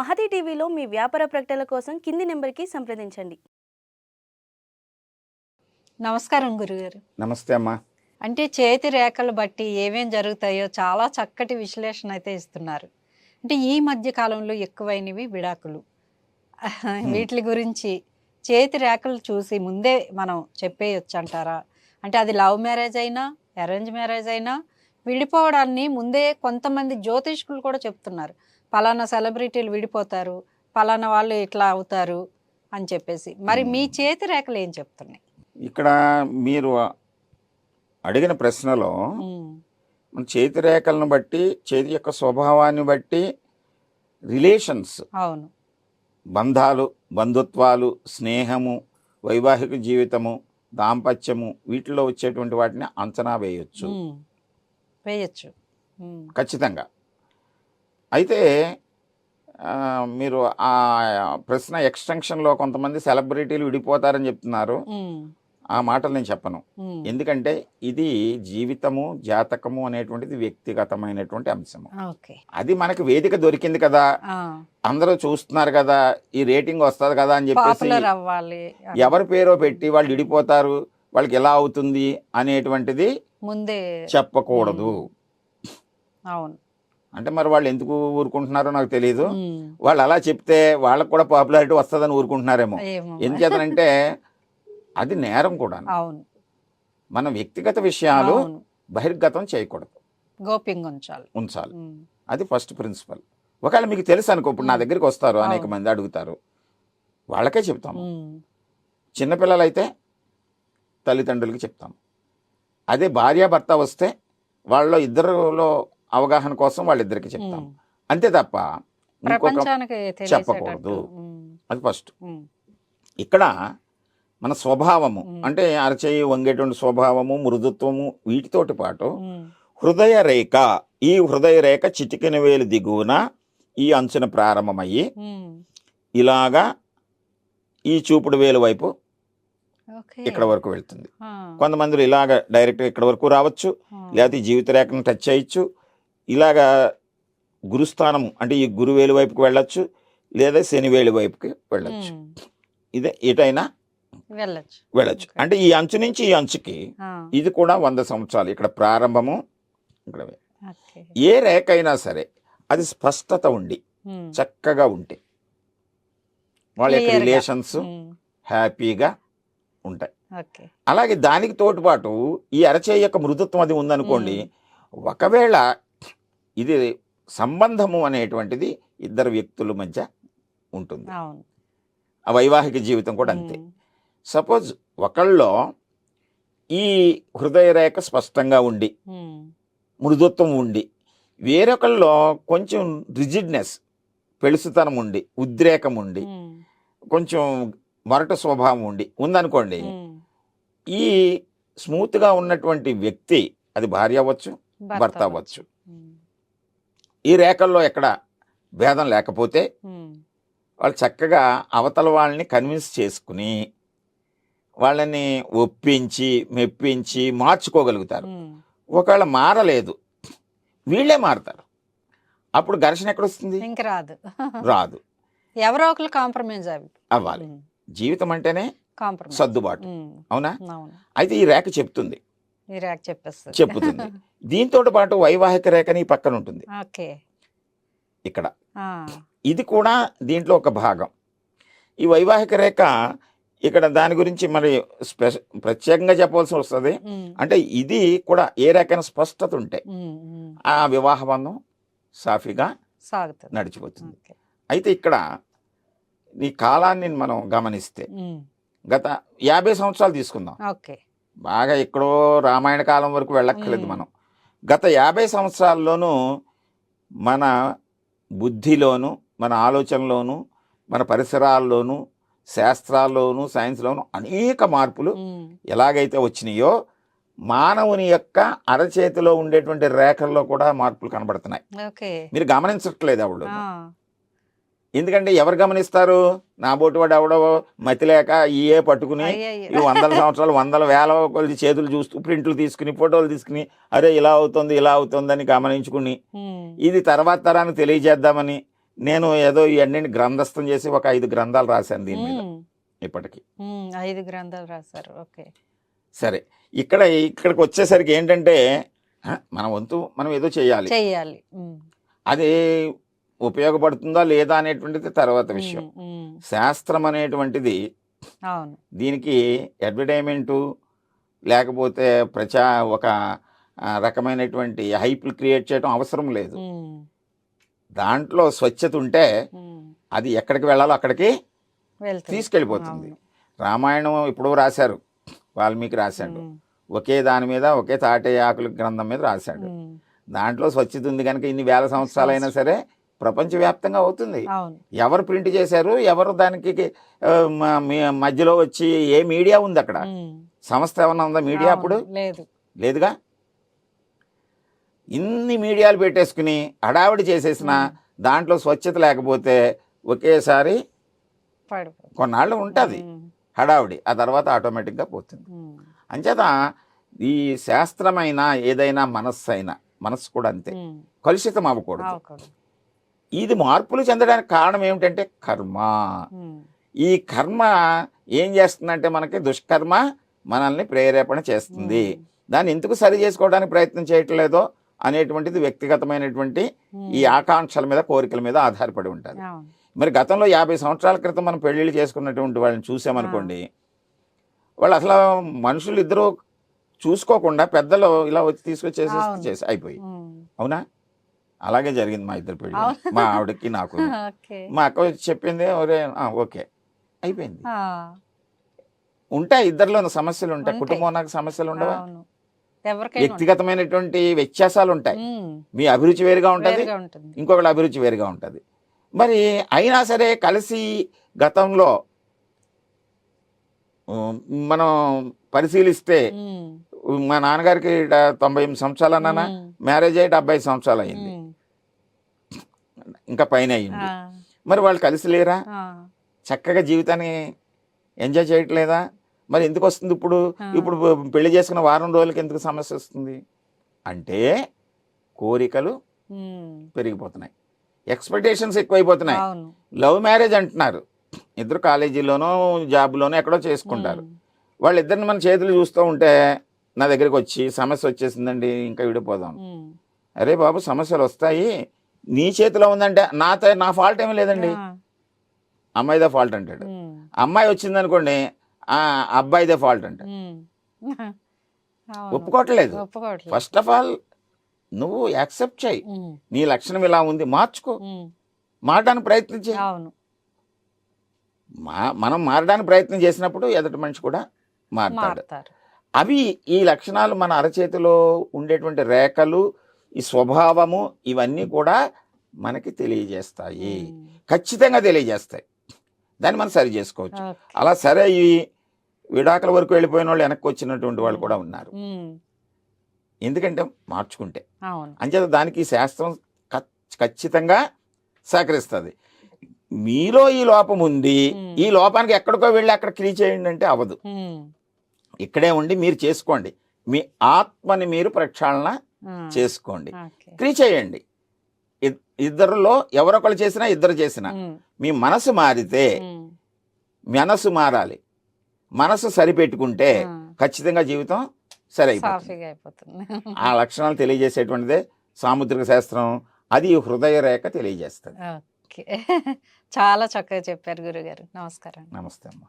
మహతి టీవీలో మీ వ్యాపార ప్రకటనల కోసం కింది నెంబర్కి సంప్రదించండి. నమస్కారం గురుగారు. నమస్తే అమ్మా. అంటే చేతి రేఖలు బట్టి ఏమేం జరుగుతాయో చాలా చక్కటి విశ్లేషణ అయితే ఇస్తున్నారు. అంటే ఈ మధ్య కాలంలో ఎక్కువైనవి విడాకులు. వీటి గురించి చేతి రేఖలు చూసి ముందే మనం చెప్పేయొచ్చు అంటారా అంటే అది లవ్ మ్యారేజ్ అయినా అరేంజ్ మ్యారేజ్ అయినా విడిపోవడాన్ని ముందే కొంతమంది జ్యోతిష్కులు కూడా చెప్తున్నారు. పలానా సెలబ్రిటీలు విడిపోతారు పలానా వాళ్ళు ఇట్లా అవుతారు అని చెప్పేసి. మరి మీ చేతి రేఖలు ఏం చెప్తున్నాయి? ఇక్కడ మీరు అడిగిన ప్రశ్నలో మన చేతి రేఖలను బట్టి చేతి యొక్క స్వభావాన్ని బట్టి రిలేషన్స్ అవును. బంధాలు బంధుత్వాలు స్నేహము వైవాహిక జీవితము దాంపత్యము వీటిలో వచ్చేటువంటి వాటిని అంచనా వేయొచ్చు. వేయచ్చు. ఖచ్చితంగా. అయితే మీరు ఆ ప్రశ్న ఎక్స్టెన్షన్లో కొంతమంది సెలబ్రిటీలు విడిపోతారని చెప్తున్నారు. ఆ మాటలు నేను చెప్పను. ఎందుకంటే ఇది జీవితము జాతకము అనేటువంటిది వ్యక్తిగతమైనటువంటి అంశము. అది మనకి వేదిక దొరికింది కదా. అందరూ చూస్తున్నారు కదా ఈ రేటింగ్ వస్తుంది కదా అని చెప్పేసి ఎవరి పేరో పెట్టి వాళ్ళు విడిపోతారు. వాళ్ళకి ఎలా అవుతుంది అనేటువంటిది ముందే చెప్పకూడదు. అవును. అంటే మరి వాళ్ళు ఎందుకు ఊరుకుంటున్నారో నాకు తెలియదు వాళ్ళు అలా చెప్తే వాళ్ళకు కూడా పాపులారిటీ వస్తుందని ఊరుకుంటున్నారేమో. ఎందుచేతనంటే అది నేరం కూడా అవును. మన వ్యక్తిగత విషయాలు బహిర్గతం చేయకూడదు. గోప్యంగా ఉంచాలి. అది ఫస్ట్ ప్రిన్సిపల్. ఒకవేళ మీకు తెలుసు అనుకో ఇప్పుడు నా. దగ్గరికి వస్తారు అనేక. మంది అడుగుతారు. వాళ్ళకే చెప్తాము చిన్నపిల్లలైతే తల్లిదండ్రులకి చెప్తాము అదే భార్యాభర్త వస్తే వాళ్ళలో ఇద్దరులో అవగాహన కోసం వాళ్ళిద్దరికి చెప్తాం. అంతే తప్ప చెప్పకూడదు. అది ఫస్ట్. ఇక్కడ మన స్వభావము. అంటే అరచేయి వంగేటువంటి స్వభావము మృదుత్వము వీటితోటి పాటు హృదయ రేఖ ఈ హృదయ రేఖ చిటికెన వేలు దిగువన ఈ అంచున ప్రారంభమయ్యి. ఇలాగా ఈ చూపుడు వేలు వైపు ఇక్కడ వరకు వెళ్తుంది. కొంతమంది ఇలాగ డైరెక్ట్ ఇక్కడ వరకు రావచ్చు లేకపోతే ఈ జీవిత రేఖను టచ్ చేయొచ్చు ఇలాగా గురుస్థానము అంటే ఈ గురువేలు వైపుకి వెళ్ళొచ్చు లేదా శనివేలు వైపుకి వెళ్ళొచ్చు. ఇదే ఎటైనా వెళ్ళొచ్చు. వెళ్ళొచ్చు. అంటే ఈ అంచు నుంచి ఈ అంచుకి ఇది కూడా వంద సంవత్సరాలు ఇక్కడ ప్రారంభము. ఇక్కడ ఏ రేఖ అయినా సరే అది స్పష్టత ఉండి చక్కగా ఉంటే వాళ్ళ యొక్క. రిలేషన్స్ హ్యాపీగా ఉంటాయి. అలాగే దానికి తోడుపాటు ఈ అరచేయి యొక్క మృదుత్వం అది ఉందనుకోండి ఒకవేళ ఇది సంబంధము అనేటువంటిది ఇద్దరు వ్యక్తుల మధ్య ఉంటుంది. ఆ వైవాహిక జీవితం కూడా అంతే. సపోజ్ ఒకళ్ళలో ఈ హృదయ రేఖ స్పష్టంగా ఉండి మృదుత్వం ఉండి వేరొకళ్ళలో కొంచెం రిజిడ్నెస్ పెళుసుతనం ఉండి ఉద్రేకం ఉండి కొంచెం మొరట స్వభావం ఉండి ఉందనుకోండి. ఈ స్మూత్గా ఉన్నటువంటి వ్యక్తి అది భార్య అవ్వచ్చు భర్త అవ్వచ్చు. ఈ రేఖల్లో ఎక్కడ భేదం లేకపోతే వాళ్ళు చక్కగా అవతల వాళ్ళని కన్విన్స్ చేసుకుని వాళ్ళని ఒప్పించి మెప్పించి మార్చుకోగలుగుతారు. ఒకవేళ మారలేదు వీళ్ళే మారతారు. అప్పుడు ఘర్షణ ఎక్కడొస్తుంది? ఇంక రాదు. రాదు. ఎవరో ఒకరు కాంప్రమైజ్ అవి అవ్వాలి. జీవితం అంటేనే సర్దుబాటు. అవునా? అవును. అయితే ఈ రేఖ చెప్తుంది చెప్పుతుంది. దీంతో పాటు వైవాహిక రేఖని పక్కన ఉంటుంది. ఇక్కడ. ఇది కూడా దీంట్లో ఒక భాగం. ఈ వైవాహిక రేఖ ఇక్కడ దాని గురించి మరి స్పెష ప్రత్యేకంగా చెప్పవలసి వస్తుంది. అంటే ఇది కూడా ఏ రేఖైనా స్పష్టత ఉంటే ఆ వివాహ బంధం సాఫీగా నడిచిపోతుంది. అయితే ఇక్కడ ఈ కాలాన్ని మనం గమనిస్తే గత యాభై సంవత్సరాలు తీసుకుందాం. ఓకే. బాగా ఎక్కడో రామాయణ కాలం వరకు వెళ్ళక్కర్లేదు. మనం. గత యాభై సంవత్సరాల్లోనూ మన బుద్ధిలోను మన ఆలోచనలోను మన పరిసరాల్లోనూ శాస్త్రాల్లోనూ సైన్స్లోనూ అనేక మార్పులు ఎలాగైతే వచ్చినాయో మానవుని యొక్క అరచేతిలో ఉండేటువంటి రేఖల్లో కూడా మార్పులు కనబడుతున్నాయి. మీరు గమనించట్లేదు ఆ, ఎందుకంటే ఎవరు గమనిస్తారు? నా బోటి వాడు ఎవడో మతి లేక ఇయే పట్టుకుని. ఈ వందల సంవత్సరాలు వందల వేల కొద్ది చేతులు చూస్తూ ప్రింట్లు తీసుకుని ఫోటోలు తీసుకుని అరే ఇలా అవుతుంది ఇలా అవుతుంది అని గమనించుకుని ఇది తర్వాత తరానికి తెలియజేద్దామని నేను ఏదో ఇవన్నీ గ్రంథస్థం చేసి ఒక ఐదు గ్రంథాలు రాశాను దీని మీద ఇప్పటికి. ఐదు గ్రంథాలు రాశారు. ఓకే. సరే. ఇక్కడ ఇక్కడికి వచ్చేసరికి ఏంటంటే మన వంతు మనం ఏదో చేయాలి. చెయ్యాలి ఉమ్, అది ఉపయోగపడుతుందా లేదా అనేటువంటిది తర్వాత విషయం. శాస్త్రం అనేటువంటిది దీనికి అడ్వర్టైజ్మెంటు లేకపోతే ప్రచా ఒక రకమైనటువంటి హైప్లు క్రియేట్ చేయడం అవసరం లేదు. దాంట్లో స్వచ్ఛత ఉంటే అది ఎక్కడికి వెళ్ళాలో అక్కడికి తీసుకెళ్ళిపోతుంది. రామాయణం ఇప్పుడు రాశారు. వాల్మీకి రాశాడు. ఒకే దాని మీద ఒకే తాటే ఆకుల గ్రంథం మీద రాశాడు. దాంట్లో స్వచ్ఛత ఉంది కనుక ఇన్ని వేల సంవత్సరాలైనా సరే ప్రపంచవ్యాప్తంగా అవుతుంది. ఎవరు ప్రింట్ చేశారు? ఎవరు దానికి మధ్యలో వచ్చి ఏ మీడియా ఉంది అక్కడ? సంస్థ ఏమన్నా ఉందా మీడియా అప్పుడు? లేదు. లేదుగా? ఇన్ని మీడియాలు పెట్టేసుకుని హడావిడి చేసేసిన దాంట్లో స్వచ్ఛత లేకపోతే ఒకేసారి కొన్నాళ్ళు ఉంటుంది. హడావిడి. ఆ తర్వాత ఆటోమేటిక్గా పోతుంది. అంచేత ఈ శాస్త్రమైన ఏదైనా మనస్సు అయినా మనస్సు కూడా అంతే. కలుషితం అవ్వకూడదు. ఇది మార్పులు చెందడానికి కారణం ఏమిటంటే కర్మ. ఈ కర్మ ఏం చేస్తుందంటే మనకి దుష్కర్మ మనల్ని ప్రేరేపణ చేస్తుంది. దాన్ని ఎందుకు సరి చేసుకోవడానికి ప్రయత్నం చేయట్లేదో అనేటువంటిది వ్యక్తిగతమైనటువంటి ఈ ఆకాంక్షల మీద కోరికల మీద ఆధారపడి ఉంటుంది. మరి గతంలో యాభై సంవత్సరాల క్రితం మనం పెళ్ళిళ్ళు చేసుకున్నటువంటి వాళ్ళని చూసామనుకోండి వాళ్ళు అసలు మనుషులు ఇద్దరు చూసుకోకుండా పెద్దలు ఇలా వచ్చి తీసుకొచ్చేసి. చేసి అయిపోయి. అవునా? అలాగే జరిగింది మా ఇద్దరు పెళ్ళి. మా ఆవిడకి నాకు. మా అక్క చెప్పింది ఒరే ఓకే. అయిపోయింది. ఉంటాయి ఇద్దరిలో సమస్యలు ఉంటాయి. కుటుంబం నాకు సమస్యలు ఉండవా. వ్యక్తిగతమైనటువంటి వ్యత్యాసాలు ఉంటాయి. మీ అభిరుచి వేరుగా ఉంటుంది ఇంకొకళ్ళ అభిరుచి వేరుగా ఉంటుంది. మరి అయినా సరే కలిసి గతంలో మనం పరిశీలిస్తే మా నాన్నగారికి తొంభై ఎనిమిది సంవత్సరాలు అన్నానా? మ్యారేజ్ అయ్యి డెబ్బై సంవత్సరాలు అయింది. ఇంకా పైన అయింది ఆ, మరి వాళ్ళు కలిసి లేరా? చక్కగా జీవితాన్ని ఎంజాయ్ చేయట్లేదా? మరి ఎందుకు వస్తుంది ఇప్పుడు. ఇప్పుడు పెళ్ళి చేసుకున్న వారం రోజులకి ఎందుకు సమస్య వస్తుంది? అంటే కోరికలు పెరిగిపోతున్నాయి. ఎక్స్పెక్టేషన్స్ ఎక్కువైపోతున్నాయి. లవ్ మ్యారేజ్ అంటున్నారు. ఇద్దరు కాలేజీలోనో జాబ్లోనో ఎక్కడో చేసుకుంటారు. వాళ్ళిద్దరిని మన చేతులు చూస్తూ ఉంటే నా దగ్గరికి వచ్చి సమస్య వచ్చేసిందండి ఇంకా విడిపోదాం. అరే బాబు సమస్యలు వస్తాయి. నీ చేతిలో ఉందంటే నా నా ఫాల్ట్ ఏమీ లేదండి. అమ్మాయిదే ఫాల్ట్ అంటాడు. అమ్మాయి వచ్చిందనుకోండి ఆ అబ్బాయిదే ఫాల్ట్. అవును. ఒప్పుకోవట్లేదు. ఫస్ట్ ఆఫ్ ఆల్ నువ్వు యాక్సెప్ట్ చేయి. నీ లక్షణం ఇలా ఉంది మార్చుకో. మారడానికి ప్రయత్నం చేయి. అవును. మా మనం మారడానికి ప్రయత్నం చేసినప్పుడు ఎదుటి మనిషి కూడా మారతాడు. అవి ఈ లక్షణాలు మన అరచేతిలో ఉండేటువంటి రేఖలు ఈ స్వభావము ఇవన్నీ కూడా మనకి తెలియజేస్తాయి. ఖచ్చితంగా తెలియజేస్తాయి. దాన్ని మనం సరి చేసుకోవచ్చు. అలా సరే ఈ విడాకుల వరకు వెళ్ళిపోయిన వాళ్ళు వెనక్కి వచ్చినటువంటి వాళ్ళు కూడా ఉన్నారు. ఎందుకంటే మార్చుకుంటే. అంచేత దానికి శాస్త్రం ఖచ్- ఖచ్చితంగా సహకరిస్తుంది. మీలో ఈ లోపం ఉంది. ఈ లోపానికి ఎక్కడికో వెళ్ళి అక్కడ క్రీ చేయండి అంటే అవ్వదు. ఉమ్, ఇక్కడే ఉండి మీరు చేసుకోండి. మీ ఆత్మని మీరు ప్రక్షాళన చేసుకోండి. క్రీ చేయండి. ఇద్- ఇద్దరిలో ఎవరొకరు చేసినా ఇద్దరు చేసినా మీ మనసు మారితే మనసు మారాలి. మనసు సరిపెట్టుకుంటే ఖచ్చితంగా జీవితం సరైపోతుంది. ఆ లక్షణాలు తెలియజేసేటువంటిదే సాముద్రిక శాస్త్రం. అది హృదయ రేఖ తెలియజేస్తుంది. చాలా చక్కగా చెప్పారు గురుగారు. నమస్కారం. నమస్తే అమ్మా.